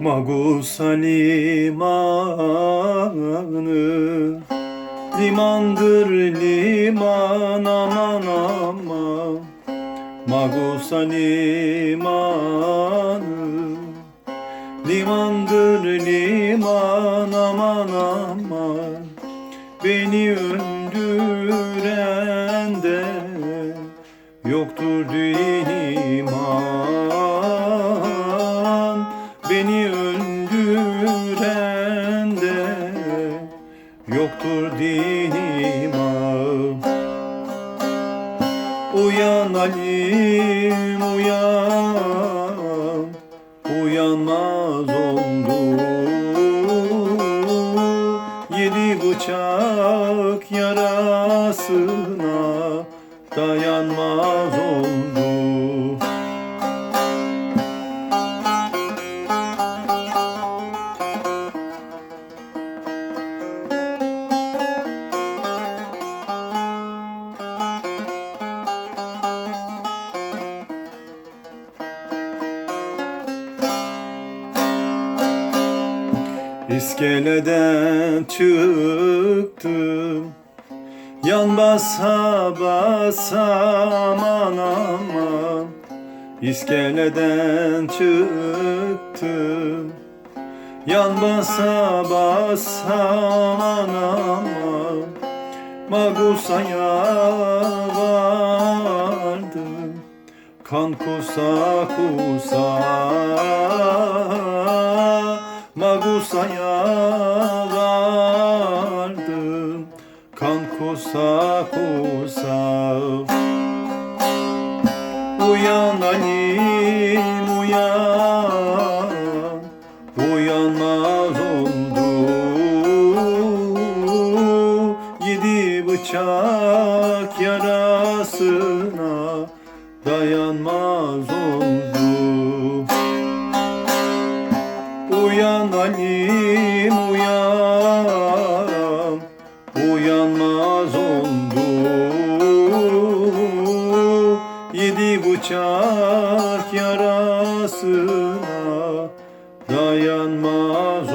Magusa limanı Limandır liman aman aman. Magusa limanı Limandır liman aman aman. Beni öldüren de Yoktur din Yoktur din iman Uyan Alim uyan. Uyanmaz oldu Yedi bıçak yarasına Dayanmaz oldu İskeleden çıktım. Yan basa basa aman aman İskeleden çıktım. Yan basa basa aman aman Magusa'ya vardım. Kan kusa kusa Magusa'ya vardım Kan kusa kusa Uyan Alim uyan Uyanmaz oldu. Yedi bıçak yarasına Dayanmaz oldu Uyan Alim uyan Uyanmaz oldu Yedi bıçak yarasına Dayanmaz